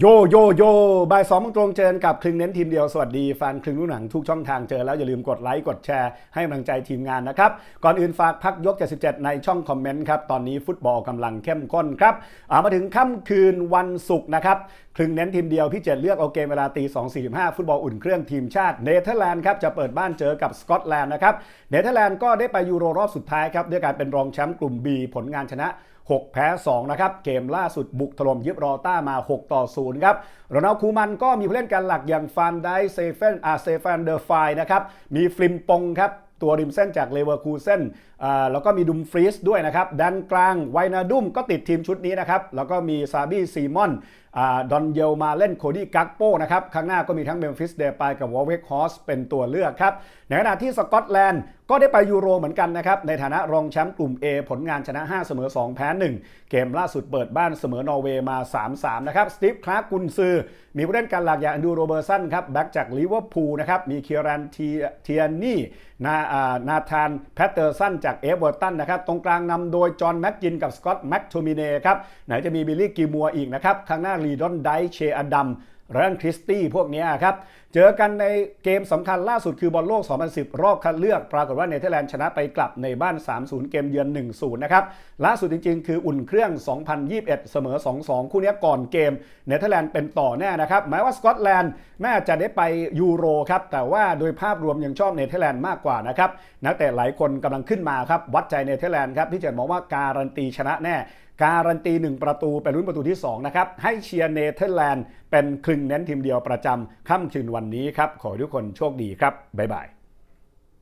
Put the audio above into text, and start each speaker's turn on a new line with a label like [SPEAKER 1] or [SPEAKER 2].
[SPEAKER 1] โยโยโยบ่ายสองมงตรงเจอกับคลึงเน้นทีมเดียวสวัสดีแฟนคลึงลูกหนังทุกช่องทางเจอแล้วอย่าลืมกดไลค์กดแชร์ให้กำลังใจทีมงานนะครับ ก่อนอื่นฝากพักยก 77 ในช่องคอมเมนต์ครับ ตอนนี้ฟุตบอลกำลังเข้มข้นครับามาถึงค่ำคืนวันศุกร์นะครับคลึงเน้นทีมเดียวพี่เจดเลือกเอาเกมเวลาตี2.45 ฟุตบอลอุ่นเครื่องทีมชาติเนเธอร์แลนด์ครับจะเปิดบ้านเจอกับสกอตแลนด์นะครับเนเธอร์แลนด์ก็ได้ไปยูโรรอบสุดท้ายครับด้วยการเป็นรองแชมป์กลุ่ม B ผลงานชนะ 6 แพ้ 2 นะครับ เกมล่าสุดบุกถล่มยึดรอต้ามา 6 ต่อ 0 ครับโรนัลคูมันก็มีผู้เล่นกันหลักอย่างฟานไดเซเฟนอาเซฟานเดอร์ไฟนะครับ มีฟลิมปงครับตัวริมเส้นจากเลเวอร์คูเซนแล้วก็มีดุมฟรีสด้วยนะครับดันกลางไวนาดุมก็ติดทีมชุดนี้นะครับ แล้วก็มีซาบี้ซีมอนดอนเยลมาเล่นโคดี้กักโปนะครับ ข้างหน้าก็มีทั้งเมมฟิสเดปายกับวอลเวกฮอสเป็นตัวเลือกครับ ในขณะที่สกอตแลนด์ก็ได้ไปยูโรเหมือนกันนะครับ ในฐานะรองแชมป์กลุ่ม A ผลงานชนะ 5 เสมอ 2 แพ้ 1 เกมล่าสุดเปิดบ้านเสมอนอร์เวย์มา 3-3 นะครับ สตีฟคลาร์กกุนซือ มีผู้เล่นการหลักอย่างอันดูโรเบอร์สันครับ แบ็กจากลิเวอร์พูลนะครับ มีเคียรันเทียนนี่ นานาธานแพตเตอร์สันจากเอเวอร์ตันนะครับ ตรงกลางนำโดยจอห์นแม็กกินกับสกอตต์แม็กโทมิเน่ครับ ไหนจะมีบิลลี่กิมัวอีกนะครับ ข้างหน้าลีดอนไดเชอดัมแรนคริสตี้พวกนี้ครับ เจอกันในเกมสำคัญล่าสุดคือบอลโลก 2010 รอบคัดเลือก ปรากฏว่าเนเธอร์แลนด์ชนะไปกลับในบ้าน 3-0 เกมเยือน 1-0 นะครับ ล่าสุดจริง ๆ คืออุ่นเครื่อง 2021 เสมอ 2-2 คู่นี้ก่อนเกม เนเธอร์แลนด์เป็นต่อแน่นะครับแม้ว่าสกอตแลนด์แม้จะได้ไปยูโรครับแต่ว่าโดยภาพรวมยังชอบเนเธอร์แลนด์มากกว่านะครับนักเตะหลายคนกำลังขึ้นมาครับวัดใจเนเธอร์แลนด์ครับที่เจนมองว่าการันตีชนะแน่ การันตี 1 ประตูเป็นรุ่นประตูที่2นะครับให้เชียร์เนเธอร์แลนด์เป็นคลึงเน้นทีมเดียวประจำค่ำคืนวันนี้ครับขอให้ทุกคนโชคดีครับบ๊ายบาย